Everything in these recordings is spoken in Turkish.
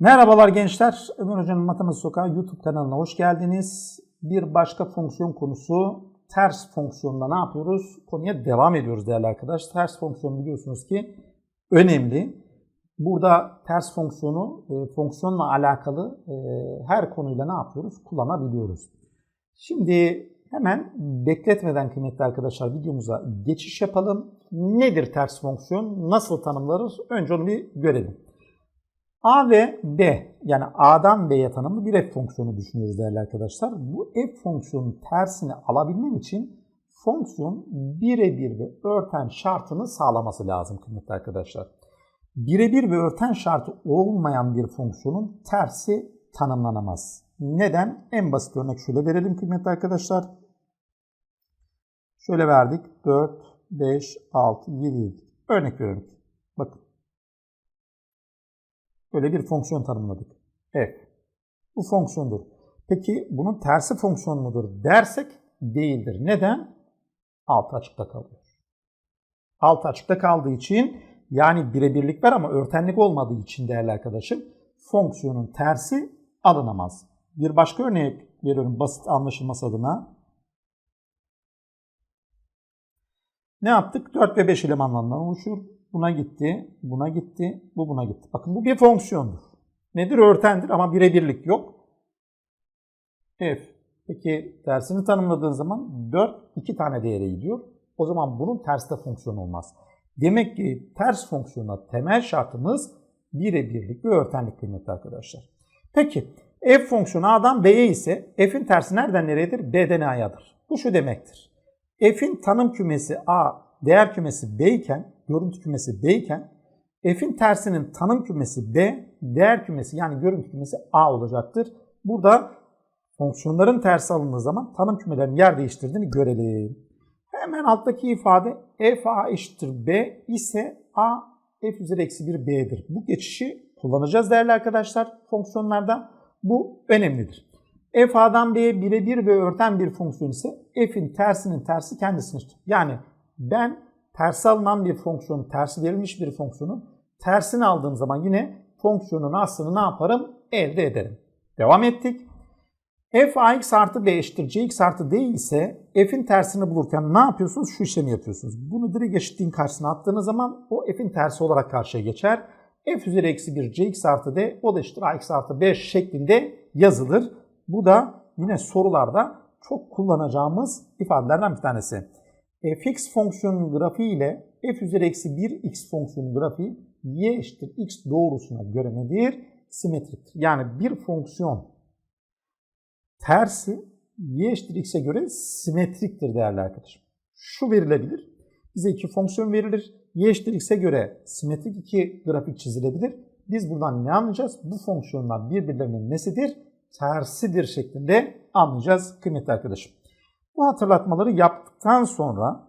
Merhabalar gençler. Ömer Hoca'nın Matematik Sokağı YouTube kanalına hoş geldiniz. Bir başka fonksiyon konusu ters fonksiyonla ne yapıyoruz? Konuya devam ediyoruz değerli arkadaşlar. Ters fonksiyon biliyorsunuz ki önemli. Burada ters fonksiyonu e, fonksiyonla alakalı e, her konuyla ne yapıyoruz? Kullanabiliyoruz. Şimdi hemen bekletmeden kıymetli arkadaşlar videomuza geçiş yapalım. Nedir ters fonksiyon? Nasıl tanımlarız? Önce onu bir görelim. A ve B yani A'dan B'ye tanımlı bir f fonksiyonu düşünüyoruz değerli arkadaşlar. Bu f fonksiyonun tersini alabilmem için fonksiyon birebir ve örten şartını sağlaması lazım kıymetli arkadaşlar. Birebir ve örten şartı olmayan bir fonksiyonun tersi tanımlanamaz. Neden? En basit örnek şöyle verelim kıymetli arkadaşlar. Şöyle verdik. 4, 5, 6, 7. Örnek veriyorum. Böyle bir fonksiyon tanımladık. F. Bu fonksiyondur. Peki bunun tersi fonksiyon mudur dersek değildir. Neden? Altı açıkta kalıyor. Altı açıkta kaldığı için yani birebirlik var ama örtenlik olmadığı için değerli arkadaşım fonksiyonun tersi alınamaz. Bir başka örnek veriyorum basit anlaşılması adına. Ne yaptık? 4 ve 5 elemanlarından oluşur. Buna gitti, buna gitti, bu buna gitti. Bakın bu bir fonksiyondur. Nedir? Örtendir ama birebirlik yok. F. Peki tersini tanımladığın zaman 4 iki tane değere gidiyor. O zaman bunun terste fonksiyon olmaz. Demek ki ters fonksiyona temel şartımız birebirlik ve örtenlik kıymetli arkadaşlar. Peki f fonksiyonu A'dan B'ye ise f'in tersi nereden nereyedir? B'den A'yadır. Bu şu demektir. f'in tanım kümesi A, değer kümesi B iken, görüntü kümesi B iken f'in tersinin tanım kümesi B, değer kümesi yani görüntü kümesi A olacaktır. Burada fonksiyonların tersi alındığı zaman tanım kümelerinin yer değiştirdiğini görelim. Hemen alttaki ifade f a eşittir b ise a f üzeri eksi 1 b'dir. Bu geçişi kullanacağız değerli arkadaşlar fonksiyonlarda. Bu önemlidir. f a'dan b'ye birebir ve örten bir fonksiyon ise f'in tersinin tersi kendisidir. Yani ben tersi alınan bir fonksiyon, tersi verilmiş bir fonksiyonun tersini aldığım zaman yine fonksiyonun aslını ne yaparım? Elde ederim. Devam ettik f ax artı b eşittir cx artı d ise f'in tersini bulurken ne yapıyorsunuz? Şu işlemi yapıyorsunuz. Bunu direkt eşitliğin karşısına attığınız zaman o f'in tersi olarak karşıya geçer. f üzeri eksi 1 cx artı d o da eşittir ax artı b şeklinde yazılır. Bu da yine sorularda çok kullanacağımız ifadelerden bir tanesi. Fx fonksiyonun grafiği ile f üzeri eksi 1 x fonksiyonun grafiği y eşittir x doğrusuna göre nedir? Simetriktir. Yani bir fonksiyon tersi y eşittir x'e göre simetriktir değerli arkadaşım. Şu verilebilir. Bize iki fonksiyon verilir. y eşittir x'e göre simetrik iki grafik çizilebilir. Biz buradan ne anlayacağız? Bu fonksiyonlar birbirlerinin nesidir? Tersidir şeklinde anlayacağız kıymetli arkadaşım. Bu hatırlatmaları yaptıktan sonra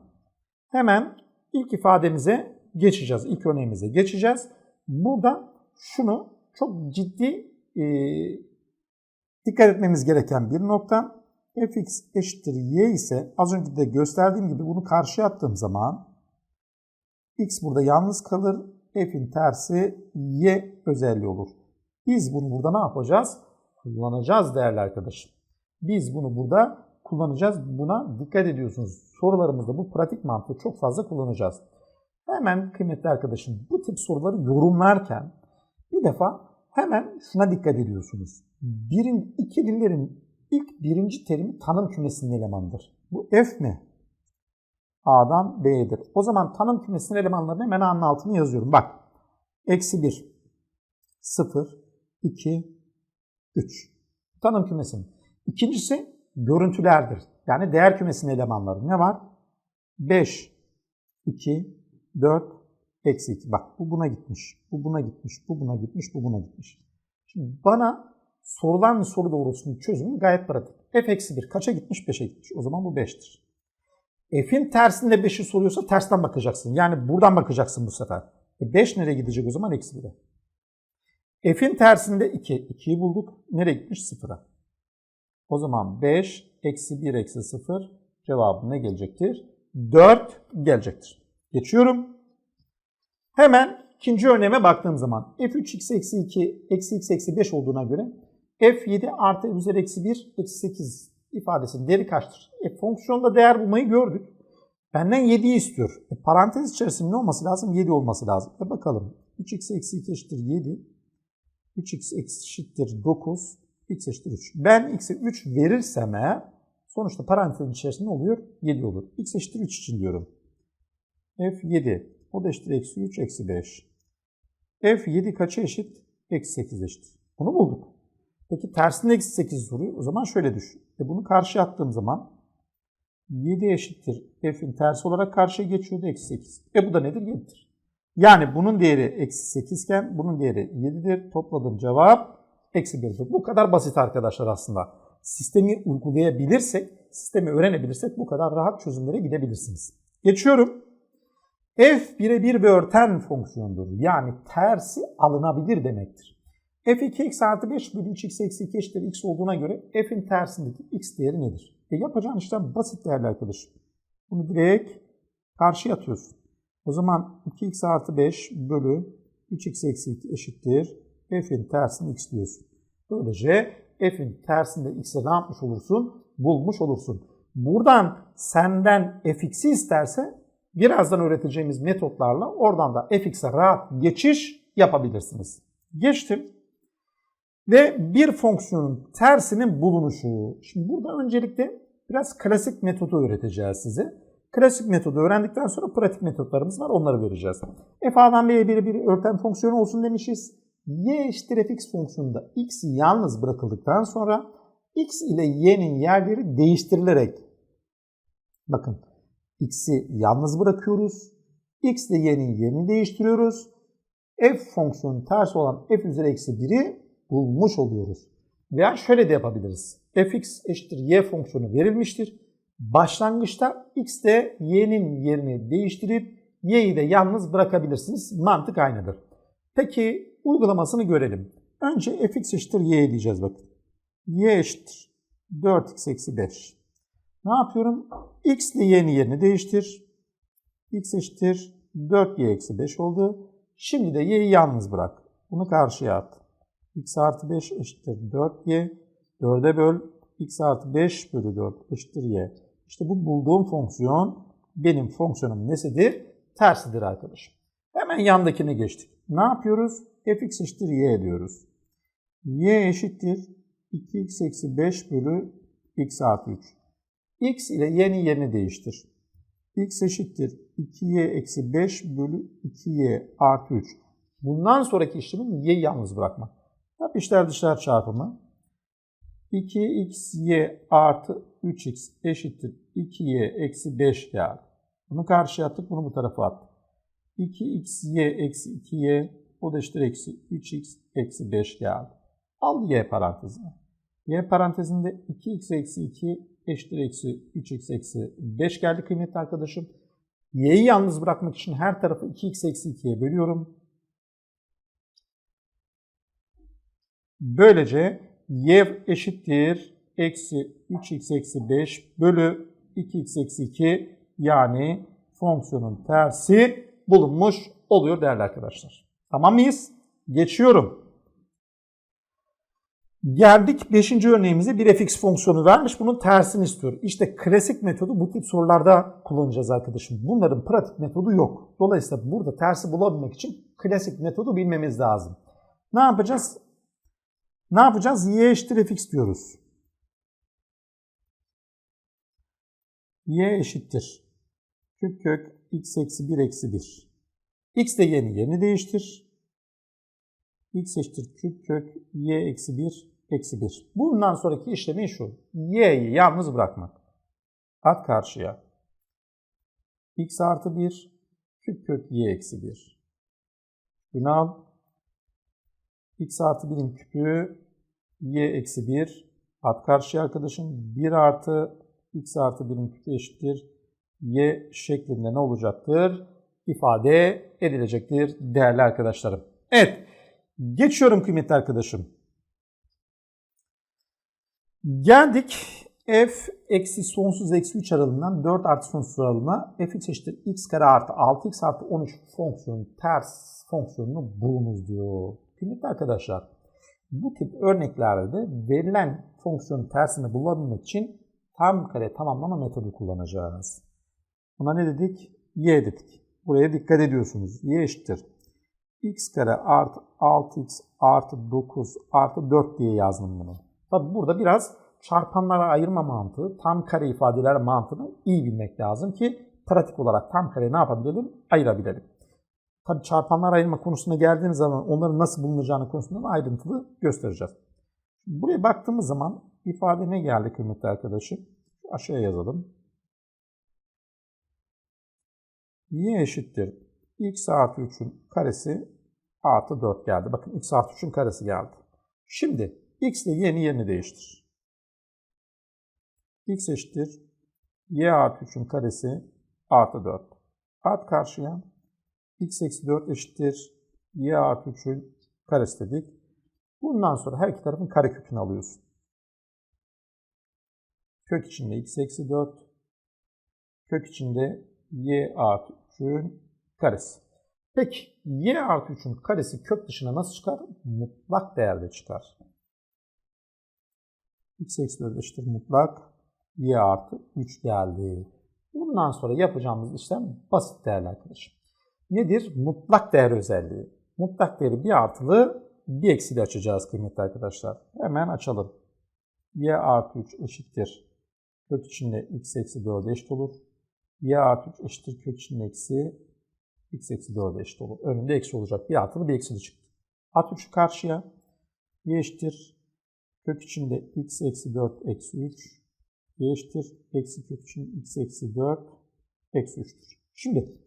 hemen ilk ifademize geçeceğiz. İlk örneğimize geçeceğiz. Burada şunu çok ciddi e, Dikkat etmemiz gereken bir nokta fx eşittir y ise az önce de gösterdiğim gibi bunu karşıya attığım zaman x burada yalnız kalır. f'in tersi y özelliği olur. Biz bunu burada ne yapacağız? Kullanacağız değerli arkadaşım. Biz bunu burada kullanacağız. Buna dikkat ediyorsunuz. Sorularımızda bu pratik mantığı çok fazla kullanacağız. Hemen kıymetli arkadaşım bu tip soruları yorumlarken bir defa hemen şuna dikkat ediyorsunuz birin, ikililerin ilk birinci terimi tanım kümesinin elemanıdır. Bu F mi? A'dan B'dir. O zaman tanım kümesinin elemanlarını hemen A'nın altına yazıyorum. Bak. Eksi 1, 0, 2, 3. Tanım kümesinin. İkincisi görüntülerdir. Yani değer kümesinin elemanları. Ne var? 5, 2, 4, eksi 2. Bak bu buna gitmiş, bu buna gitmiş, bu buna gitmiş, bu buna gitmiş. Şimdi bana sorulan soru doğrusunun çözümü gayet pratik. f eksi 1 kaça gitmiş? 5'e gitmiş. O zaman bu 5'tir. f'in tersinde 5'i soruyorsa tersten bakacaksın. Yani buradan bakacaksın bu sefer. E 5 nereye gidecek o zaman? Eksi 1'e. f'in tersinde 2. 2'yi bulduk. Nereye gitmiş? 0'a. O zaman 5 eksi 1 eksi 0 cevabı ne gelecektir? 4 gelecektir. Geçiyorum. Hemen ikinci örneğime baktığım zaman f3x eksi 2 eksi x eksi 5 olduğuna göre f7 artı üzeri eksi 1 eksi 8 ifadesinin değeri kaçtır? E, fonksiyonda değer bulmayı gördük. Benden 7'yi istiyor. E, parantez içerisinde ne olması lazım? 7 olması lazım. E, bakalım. 3x eksi 2 eşittir 7. 3x eşittir 9. x eşittir 3. Ben x'e 3 verirsem eğer sonuçta parantezin içerisinde ne oluyor? 7 olur. x eşittir 3 için diyorum. f7. O da eşittir eksi 3 eksi 5. f7 kaça eşit? Eksi 8 eşit. Bunu bulduk. Peki tersinde eksi 8 soruyor. O zaman şöyle düşün. E bunu karşıya attığım zaman 7 eşittir f'in tersi olarak karşıya geçiyordu eksi 8. E bu da nedir? 7'dir. Yani bunun değeri eksi 8 iken bunun değeri 7'dir. Topladığım cevap eksi 1'dir. Bu kadar basit arkadaşlar aslında. Sistemi uygulayabilirsek, sistemi öğrenebilirsek bu kadar rahat çözümlere gidebilirsiniz. Geçiyorum. F birebir bir örten fonksiyondur. Yani tersi alınabilir demektir. f2 eksi artı 5 bölü 3x eksi 2 eşittir x olduğuna göre f'in tersindeki x değeri nedir? E yapacağın işlem basit değerli arkadaşım. Bunu direkt karşıya atıyorsun. O zaman 2x artı 5 bölü 3x eksi 2 eşittir. F'in tersinde x diyorsun. Böylece f'in tersinde x'e ne yapmış olursun? Bulmuş olursun. Buradan senden fx'i isterse birazdan öğreteceğimiz metotlarla oradan da fx'e rahat geçiş yapabilirsiniz. Geçtim. Ve bir fonksiyonun tersinin bulunuşu. Şimdi burada öncelikle biraz klasik metodu öğreteceğiz size. Klasik metodu öğrendikten sonra pratik metotlarımız var. Onları vereceğiz. f a'dan b'ye bir bir örten fonksiyonu olsun demişiz. Y eşittir fx fonksiyonunda x yalnız bırakıldıktan sonra x ile y'nin yerleri değiştirilerek bakın x'i yalnız bırakıyoruz. x ile y'nin yerini değiştiriyoruz. f fonksiyonun tersi olan f üzeri eksi 1'i bulmuş oluyoruz. Veya şöyle de yapabiliriz. fx eşittir y fonksiyonu verilmiştir. Başlangıçta x de y'nin yerini değiştirip y'yi de yalnız bırakabilirsiniz. Mantık aynıdır. Peki uygulamasını görelim. Önce fx eşittir y diyeceğiz bakın. y eşittir 4x eksi 5. Ne yapıyorum? x ile y'nin yerini değiştir. x eşittir 4y eksi 5 oldu. Şimdi de y'yi yalnız bırak. Bunu karşıya at. x artı 5 eşittir 4y. 4'e böl. x artı 5 bölü 4 eşittir y. İşte bu bulduğum fonksiyon benim fonksiyonum nesidir? Tersidir arkadaşım. Hemen yandakine geçtik. Ne yapıyoruz? fx eşittir y diyoruz. y eşittir 2x eksi 5 bölü x artı 3. x ile y'nin yerini değiştir. x eşittir 2y eksi 5 bölü 2y artı 3. Bundan sonraki işlemin y'yi yalnız bırakmak. Yap işler dışlar çarpımı. 2xy artı 3x eşittir 2y eksi 5 geldi. Bunu karşıya attık, bunu bu tarafa attık. 2xy eksi 2y o da eşittir eksi 3x eksi 5 geldi. Al y parantezine. y parantezinde 2x eksi 2 eşittir eksi 3x eksi 5 geldi kıymetli arkadaşım. y'yi yalnız bırakmak için her tarafı 2x eksi 2'ye bölüyorum. Böylece y eşittir eksi 3x eksi 5 bölü 2x eksi 2 yani fonksiyonun tersi bulunmuş oluyor değerli arkadaşlar. Tamam mıyız? Geçiyorum. Geldik 5. örneğimize bir fx fonksiyonu vermiş. Bunun tersini istiyor. İşte klasik metodu bu tip sorularda kullanacağız arkadaşım. Bunların pratik metodu yok. Dolayısıyla burada tersi bulabilmek için klasik metodu bilmemiz lazım. Ne yapacağız? Ne yapacağız? y eşittir fx diyoruz. y eşittir. Küp kök x eksi 1 eksi 1. x de y'nin yerini değiştir. x eşittir küp kök y eksi 1 eksi 1. Bundan sonraki işlemin şu. y'yi yalnız bırakmak. At karşıya. x artı 1 küp kök y eksi 1. Bunu al. x artı 1'in küpü y eksi 1. At karşıya arkadaşım. 1 artı x artı 1'in küpü eşittir. Y şeklinde ne olacaktır? ifade edilecektir değerli arkadaşlarım. Evet. Geçiyorum kıymetli arkadaşım. Geldik f eksi sonsuz eksi 3 aralığından 4 artı sonsuz aralığına fx eşittir x kare artı 6x artı 13 fonksiyonun ters fonksiyonunu bulunuz diyor. Kıymetli arkadaşlar bu tip örneklerde de verilen fonksiyonun tersini bulabilmek için tam kare tamamlama metodu kullanacağız. Buna ne dedik? y dedik. Buraya dikkat ediyorsunuz. y eşittir. x kare artı 6x artı 9 artı 4 diye yazdım bunu. Tabi burada biraz çarpanlara ayırma mantığı, tam kare ifadeler mantığını iyi bilmek lazım ki pratik olarak tam kare ne yapabilelim? Ayırabilelim. Tabi çarpanlar ayırma konusuna geldiğimiz zaman onların nasıl bulunacağını konusunda da ayrıntılı göstereceğiz. Buraya baktığımız zaman ifade ne geldi kıymetli arkadaşım? Aşağıya yazalım. Y eşittir x artı 3'ün karesi artı 4 geldi. Bakın x artı 3'ün karesi geldi. Şimdi x ile y'nin yerini değiştir. x eşittir y artı 3'ün karesi artı 4. At karşıya. x eksi 4 eşittir y artı 3'ün karesi dedik. Bundan sonra her iki tarafın karekökünü alıyorsun. Kök içinde x eksi 4. Kök içinde y artı 3'ün karesi. Peki y artı 3'ün karesi kök dışına nasıl çıkar? Mutlak değerde çıkar. x eksi 4 eşittir mutlak y artı 3 geldi. Bundan sonra yapacağımız işlem basit değerli arkadaşım. Nedir? Mutlak değer özelliği. Mutlak değeri bir artılı bir eksili açacağız kıymetli arkadaşlar. Hemen açalım. y artı 3 eşittir. Kök içinde x eksi 4 eşit olur. Y artı 3 eşittir kök içinde eksi x eksi 4 eşit olur. Önünde eksi olacak. Bir artılı bir eksili çıktı. At 3'ü karşıya. y eşittir. Kök içinde x eksi 4 eksi 3. y eşittir. Eksi kök içinde x eksi 4 eksi 3'tür. Şimdi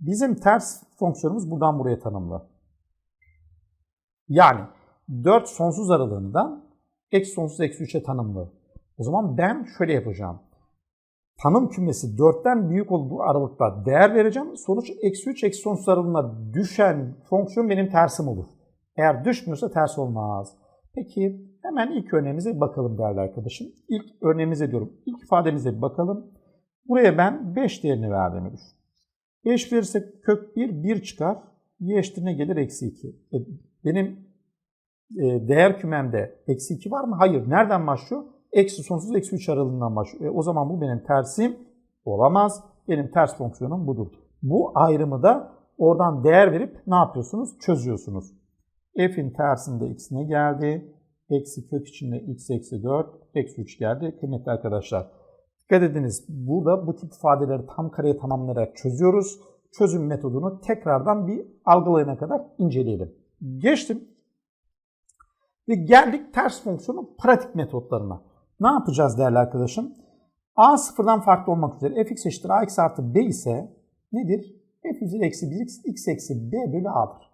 bizim ters fonksiyonumuz buradan buraya tanımlı. Yani 4 sonsuz aralığından eksi sonsuz eksi 3'e tanımlı. O zaman ben şöyle yapacağım. Tanım kümesi 4'ten büyük olduğu aralıkta değer vereceğim. Sonuç eksi 3 eksi sonsuz aralığına düşen fonksiyon benim tersim olur. Eğer düşmüyorsa ters olmaz. Peki hemen ilk örneğimize bakalım değerli arkadaşım. İlk örneğimize diyorum. İlk ifademize bir bakalım. Buraya ben 5 değerini verdiğimi düşün. 5 verirsek kök 1, 1 çıkar. Y eşittir ne gelir? Eksi 2. E, benim e, değer kümemde eksi 2 var mı? Hayır. Nereden başlıyor? Eksi sonsuz eksi 3 aralığından başlıyor. E, o zaman bu benim tersim olamaz. Benim ters fonksiyonum budur. Bu ayrımı da oradan değer verip ne yapıyorsunuz? Çözüyorsunuz. F'in tersinde x ne geldi? Eksi kök içinde x eksi 4, eksi 3 geldi. Kıymetli arkadaşlar. Dikkat ediniz. Burada bu tip ifadeleri tam kareye tamamlayarak çözüyoruz. Çözüm metodunu tekrardan bir algılayana kadar inceleyelim. Geçtim. Ve geldik ters fonksiyonun pratik metotlarına. Ne yapacağız değerli arkadaşım? A sıfırdan farklı olmak üzere fx eşittir ax artı b ise nedir? f üzeri eksi 1x x eksi b bölü a'dır.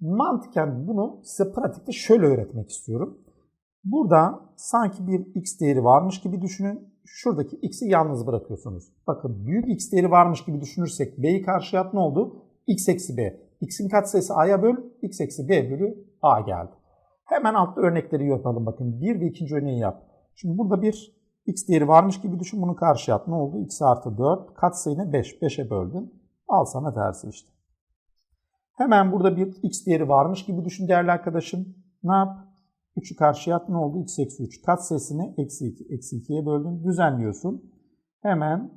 Mantıken bunu size pratikte şöyle öğretmek istiyorum. Burada sanki bir x değeri varmış gibi düşünün. Şuradaki x'i yalnız bırakıyorsunuz. Bakın büyük x değeri varmış gibi düşünürsek b'yi karşıya at ne oldu? x eksi b. x'in katsayısı a'ya böl, x eksi b bölü a geldi. Hemen altta örnekleri yapalım bakın. Bir ve ikinci örneği yap. Şimdi burada bir x değeri varmış gibi düşün. Bunu karşıya at. Ne oldu? x artı 4. Katsayını 5. 5'e böldün. Al sana tersi işte. Hemen burada bir x değeri varmış gibi düşün değerli arkadaşım. Ne yap? 3'ü karşıya at. Ne oldu? x eksi 3. Katsayısını eksi 2. Eksi 2'ye böldün. Düzenliyorsun. Hemen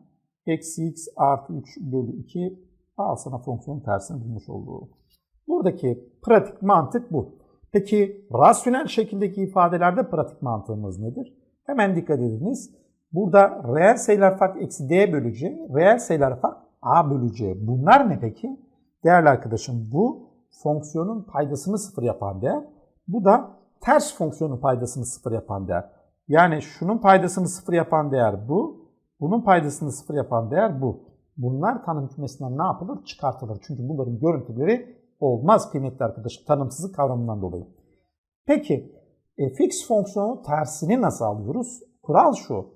eksi x artı 3 bölü 2 al sana fonksiyonun tersini bulmuş olduğu. Buradaki pratik mantık bu. Peki rasyonel şekildeki ifadelerde pratik mantığımız nedir? Hemen dikkat ediniz. Burada reel sayılar fark eksi d bölü c, reel sayılar fark a bölü c. Bunlar ne peki? Değerli arkadaşım bu fonksiyonun paydasını sıfır yapan değer. Bu da ters fonksiyonun paydasını sıfır yapan değer. Yani şunun paydasını sıfır yapan değer bu. Bunun paydasını sıfır yapan değer bu. Bunlar tanım kümesinden ne yapılır? Çıkartılır. Çünkü bunların görüntüleri olmaz kıymetli arkadaşım tanımsızlık kavramından dolayı. Peki fx fonksiyonu tersini nasıl alıyoruz? Kural şu.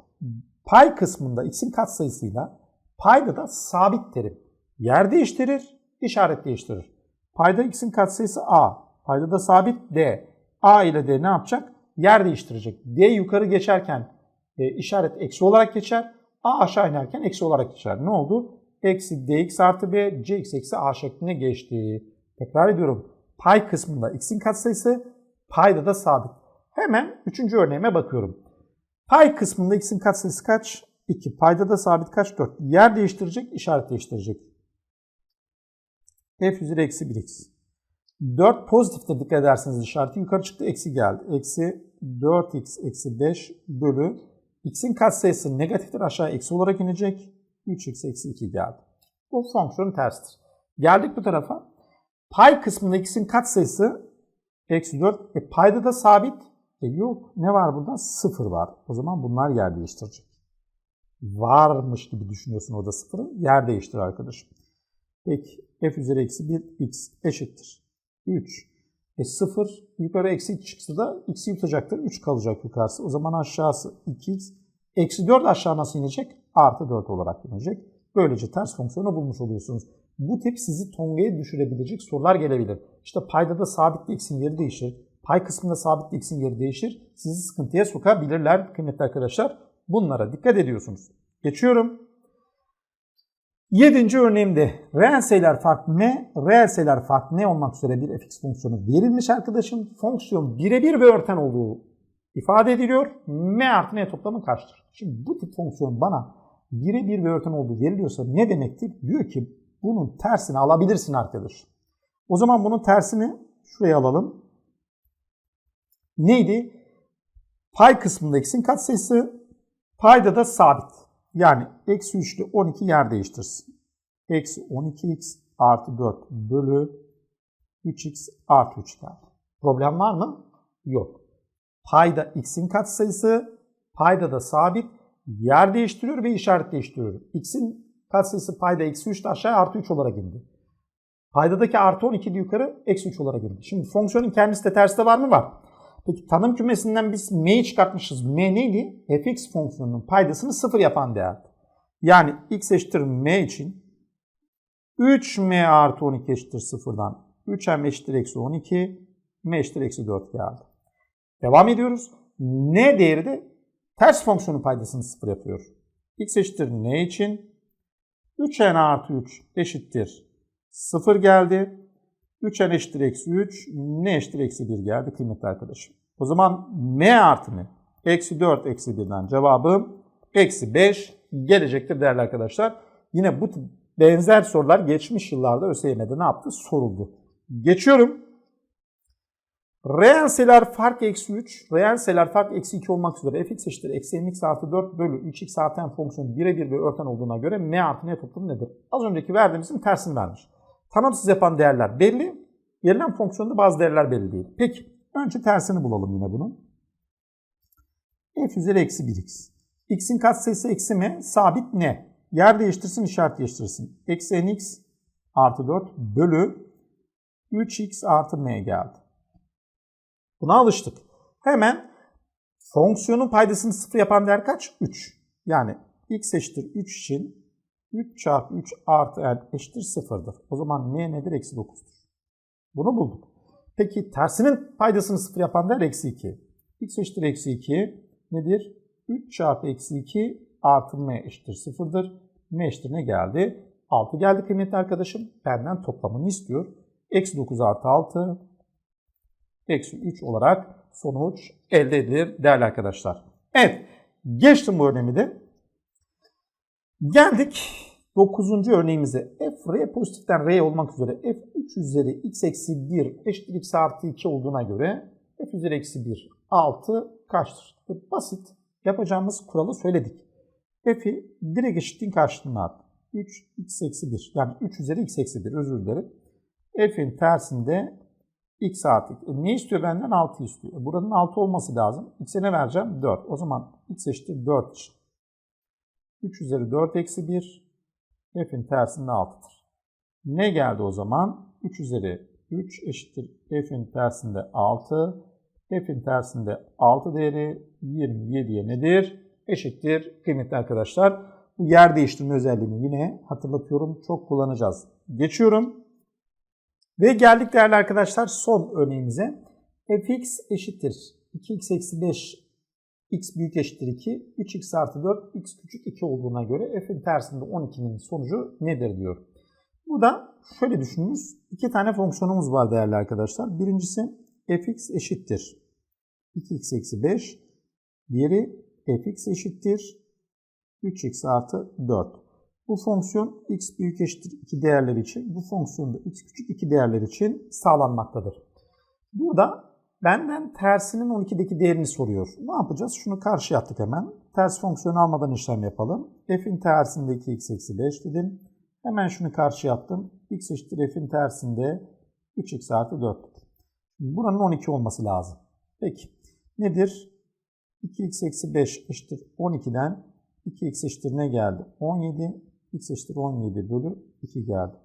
Pay kısmında x'in katsayısıyla payda da sabit terim. Yer değiştirir, işaret değiştirir. Payda x'in katsayısı a. Payda da sabit d. a ile d ne yapacak? Yer değiştirecek. d yukarı geçerken e, işaret eksi olarak geçer. A aşağı inerken eksi olarak geçer. Ne oldu? Eksi dx artı b, cx eksi a şekline geçti. Tekrar ediyorum. Pay kısmında x'in katsayısı, payda da sabit. Hemen üçüncü örneğime bakıyorum. Pay kısmında x'in katsayısı kaç? 2. Payda da sabit kaç? 4. Yer değiştirecek, işaret değiştirecek. f üzeri eksi 1x. 4 pozitifte dikkat ederseniz işareti yukarı çıktı, eksi geldi. Eksi 4x eksi 5 bölü x'in katsayısı negatiftir aşağı eksi olarak inecek. 3x eksi 2 geldi. Bu fonksiyonun tersidir. Geldik bu tarafa. Pay kısmında x'in katsayısı eksi 4. E payda da sabit. E yok. Ne var burada? 0 var. O zaman bunlar yer değiştirecek. Varmış gibi düşünüyorsun orada sıfırı. Yer değiştir arkadaşım. Peki f üzeri eksi 1 x eşittir. 3. E 0 yukarı eksi 2 çıksa da x'i yutacaktır. 3 kalacak yukarısı. O zaman aşağısı 2x. Eksi 4 aşağı nasıl inecek? Artı 4 olarak inecek. Böylece ters fonksiyonu bulmuş oluyorsunuz. Bu tip sizi tongaya düşürebilecek sorular gelebilir. İşte payda da sabit x'in yeri değişir. Pay kısmında sabit x'in yeri değişir. Sizi sıkıntıya sokabilirler kıymetli arkadaşlar. Bunlara dikkat ediyorsunuz. Geçiyorum. Yedinci örneğimde reel sayılar farklı ne? Reel sayılar farklı ne olmak üzere bir fx fonksiyonu verilmiş arkadaşım. Fonksiyon birebir ve örten olduğu ifade ediliyor. m artı n toplamı kaçtır? Şimdi bu tip fonksiyon bana birebir ve örten olduğu veriliyorsa ne demektir? Diyor ki bunun tersini alabilirsin arkadaş. O zaman bunun tersini şuraya alalım. Neydi? Pay kısmında x'in katsayısı, payda da sabit. Yani eksi 3 ile 12 yer değiştirsin. Eksi 12x artı 4 bölü 3x artı 3 geldi. Problem var mı? Yok. Payda x'in katsayısı, payda da sabit. Yer değiştiriyor ve işaret değiştiriyor. x'in katsayısı payda eksi 3 de aşağıya artı 3 olarak indi. Paydadaki artı 12 de yukarı eksi 3 olarak indi. Şimdi fonksiyonun kendisi de tersi de var mı? Var. Peki tanım kümesinden biz m'yi çıkartmışız. M neydi? fx fonksiyonunun paydasını sıfır yapan değer. Yani x eşittir m için 3m artı 12 eşittir sıfırdan 3m eşittir eksi 12 m eşittir eksi 4 geldi. Devam ediyoruz. n değeri de ters fonksiyonun paydasını sıfır yapıyor. x eşittir n için 3n artı 3 eşittir 0 geldi. 3n eşittir eksi 3, n eşittir eksi 1 geldi kıymetli arkadaşım. O zaman m artı n eksi 4 eksi 1'den cevabım eksi 5 gelecektir değerli arkadaşlar. Yine bu benzer sorular geçmiş yıllarda ÖSYM'de ne yaptı? Soruldu. Geçiyorum. Reel fark eksi 3, reel fark eksi 2 olmak üzere fx eşittir eksi mx artı 4 bölü 3x artı n fonksiyonu birebir ve örten olduğuna göre m artı n toplamı nedir? Az önceki verdiğimizin tersini vermiş. Tanımsız yapan değerler belli. Verilen fonksiyonda bazı değerler belli değil. Peki önce tersini bulalım yine bunun. f üzeri eksi 1x. x'in katsayısı eksi m sabit ne? Yer değiştirsin işaret değiştirsin. Eksi nx artı 4 bölü 3x artı m geldi. Buna alıştık. Hemen fonksiyonun paydasını sıfır yapan değer kaç? 3. Yani x eşittir 3 için 3 çarpı 3 artı n eşittir 0'dır. O zaman n nedir? Eksi 9'dur. Bunu bulduk. Peki tersinin paydasını 0 yapan değer eksi 2. x eşittir eksi 2 nedir? 3 çarpı eksi 2 artı m eşittir 0'dır. m eşittir ne geldi? 6 geldi kıymetli arkadaşım. Benden toplamını istiyor. Eksi 9 artı 6 eksi 3 olarak sonuç elde edilir değerli arkadaşlar. Evet. Geçtim bu örneğimi de. Geldik 9. örneğimize. f r pozitiften r olmak üzere f 3 üzeri x eksi 1 eşittir x artı 2 olduğuna göre f üzeri eksi 1 6 kaçtır? E, basit. Yapacağımız kuralı söyledik. f'i direkt eşitliğin karşılığına at. 3 x eksi 1 yani 3 üzeri x eksi 1 özür dilerim. f'in tersinde x artı 2. E, ne istiyor benden? 6 istiyor. E, buranın 6 olması lazım. x'e ne vereceğim? 4. O zaman x eşittir 4 için. 3 üzeri 4 eksi 1 f'in tersinde 6'dır. Ne geldi o zaman? 3 üzeri 3 eşittir f'in tersinde 6. f'in tersinde 6 değeri 27'ye nedir? Eşittir kıymetli arkadaşlar. Bu yer değiştirme özelliğini yine hatırlatıyorum. Çok kullanacağız. Geçiyorum. Ve geldik değerli arkadaşlar son örneğimize. fx eşittir 2x eksi 5 x büyük eşittir 2, 3x artı 4, x küçük 2 olduğuna göre f'in tersinde 12'nin sonucu nedir diyor. Burada şöyle düşününüz. iki tane fonksiyonumuz var değerli arkadaşlar. Birincisi fx eşittir 2x eksi 5. Diğeri fx eşittir 3x artı 4. Bu fonksiyon x büyük eşittir 2 değerleri için, bu fonksiyon da x küçük 2 değerler için sağlanmaktadır. Burada benden tersinin 12'deki değerini soruyor. Ne yapacağız? Şunu karşıya attık hemen. Ters fonksiyonu almadan işlem yapalım. f'in tersinde 2x eksi 5 dedim. Hemen şunu karşıya attım. x eşittir f'in tersinde 3x artı 4. Buranın 12 olması lazım. Peki nedir? 2x eksi 5 eşittir 12'den 2x eşittir ne geldi? 17. x eşittir 17 bölü 2 geldi.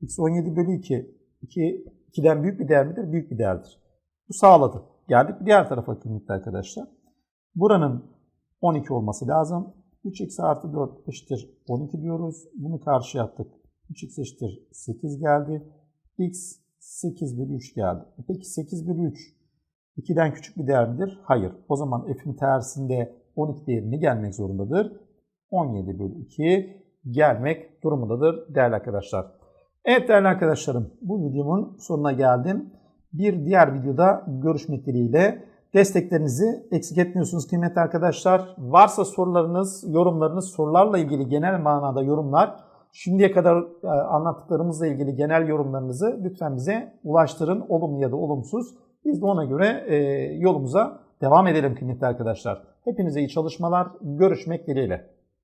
x 17 bölü 2. 2 2'den büyük bir değer midir? Büyük bir değerdir. Bu sağladı. Geldik diğer tarafa kıymetli arkadaşlar. Buranın 12 olması lazım. 3x artı 4 eşittir 12 diyoruz. Bunu karşıya attık. 3x eşittir 8 geldi. x 8 bölü 3 geldi. Peki 8 bölü 3 2'den küçük bir değer midir? Hayır. O zaman f'in tersinde 12 değerini gelmek zorundadır. 17 bölü 2 gelmek durumundadır değerli arkadaşlar. Evet değerli arkadaşlarım bu videomun sonuna geldim. Bir diğer videoda görüşmek dileğiyle. Desteklerinizi eksik etmiyorsunuz kıymetli arkadaşlar. Varsa sorularınız, yorumlarınız, sorularla ilgili genel manada yorumlar, şimdiye kadar e, anlattıklarımızla ilgili genel yorumlarınızı lütfen bize ulaştırın. Olumlu ya da olumsuz. Biz de ona göre e, yolumuza devam edelim kıymetli arkadaşlar. Hepinize iyi çalışmalar. Görüşmek dileğiyle.